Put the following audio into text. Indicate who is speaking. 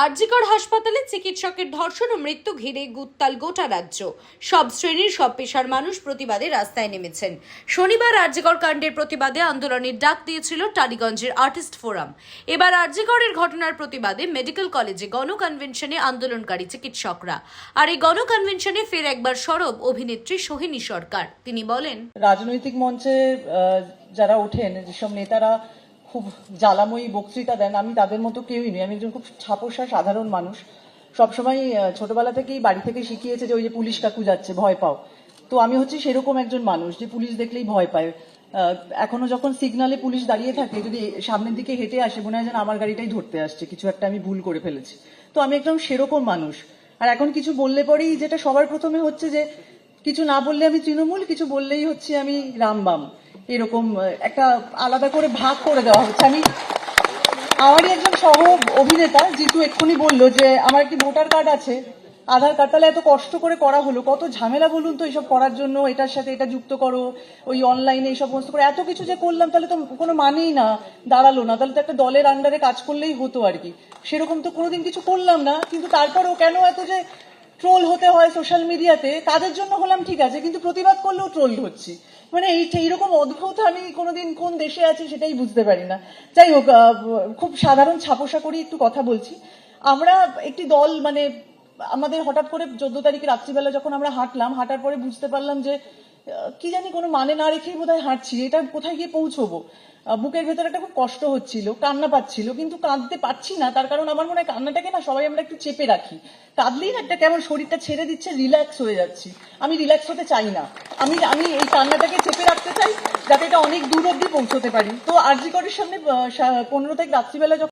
Speaker 1: আরজিকর হাসপাতালে চিকিৎসকের ধর্ষণ ও মৃত্যু ঘিরে গুত্তাল গোটা রাজ্য। সব শ্রেণির, সব পেশার মানুষ প্রতিবাদে রাস্তায় নেমেছেন। শনিবার আরজিকর কাণ্ডের প্রতিবাদে আন্দোলনের ডাক দিয়েছিল টালিগঞ্জের আর্টিস্ট ফোরাম। এবার আরজিকরের ঘটনার প্রতিবাদে মেডিকেল কলেজে গণ কনভেনশনে আন্দোলনকারী চিকিৎসকরা। আর এই গণ কনভেনশনে ফের একবার সরব অভিনেত্রী সোহিনী সরকার। তিনি বলেন,
Speaker 2: রাজনৈতিক মঞ্চে যারা ওঠেন, যেসব নেতারা খুব জ্বালাময়ী বক্তৃতা দেন। আমি তাদের মতো কেউই নই। আমি একজন খুব ছাপোষা, সাধারণ মানুষ। সবসময় ছোটবেলা থেকেই বাড়ি থেকে শিখিয়েছে যে ওই যে পুলিশ কাকু যাচ্ছে, ভয় পাও। তো আমি হচ্ছে সেরকম একজন মানুষ যে পুলিশ দেখলেই ভয় পায়। এখনও যখন সিগনালে পুলিশ দাঁড়িয়ে থাকে, যদি সামনের দিকে হেঁটে আসে, মনে হয় যেন আমার গাড়িটাই ধরতে আসছে। কিছু একটা আমি ভুল করে ফেলেছি। তো আমি একদম সেরকম মানুষ। আর এখন কিছু বললে পরেই যেটা সবার প্রথমে হচ্ছে যে কিছু না বললে আমি তৃণমূল, কিছু বললেই হচ্ছে আমি রামবাম। এরকম একটা আলাদা করে ভাগ করে দেওয়া হচ্ছে। আমি, আমারই একজন সহ অভিনেতা, জিতু এক্ষুনি বলল যে, আমার একটি ভোটার কার্ড আছে? আধার কার্ড তাহলে এত কষ্ট করে করা হলো, কত ঝামেলা বলুন তো এইসব করার জন্য, এটার সাথে এটা যুক্ত করো, ওই অনলাইনে এইসব সমস্ত করে, এত কিছু যে করলাম তাহলে তো কোনো মানেই না, দাঁড়াল না, তাহলে তো একটা দলের আন্ডারে কাজ করলেই হতো আর কি। সেরকম তো কোনোদিন কিছু করলাম না, কিন্তু তারপরেও কেন এত যে ট্রোল হতে হয় সোশ্যাল মিডিয়াতে তাদের জন্য হলাম ঠিক আছে, কিন্তু প্রতিবাদ করলেও ট্রোল হচ্ছি। মানে এই এইরকম অদ্ভুত আমি কোনোদিন কোন দেশে আছি সেটাই বুঝতে পারি না। যাই হোক খুব সাধারণ ছাপোষা করি একটু কথা বলছি। আমরা একটি দল মানে আমাদের হঠাৎ করে চোদ্দ তারিখে রাত্রিবেলা যখন আমরা হাঁটলাম, হাঁটার পরে বুঝতে পারলাম যে কি জানি কোনো মানে না রেখেই বোধহয় হাঁটছি এটা কোথায় গিয়ে পৌঁছবো। বুকের ভেতরে একটা খুব কষ্ট হচ্ছিল, কান্না পাচ্ছিল, কিন্তু কাঁদতে পারছি না, তার কারণ আমার মনে হয় কান্নাটাকে না সবাই আমরা একটু চেপে রাখি। কাঁদলেই না একটা কেমন শরীরটা ছেড়ে দিচ্ছে রিল্যাক্স হয়ে যাচ্ছি। আমি রিল্যাক্স হতে চাই না। আমি আমি এই কান্নাটাকে চেপে রাখতে চাই যাতে এটা অনেক দূর অব্দি পৌঁছতে পারি। তো আরজি করের সামনে পনেরো তারিখ রাত্রিবেলা যখন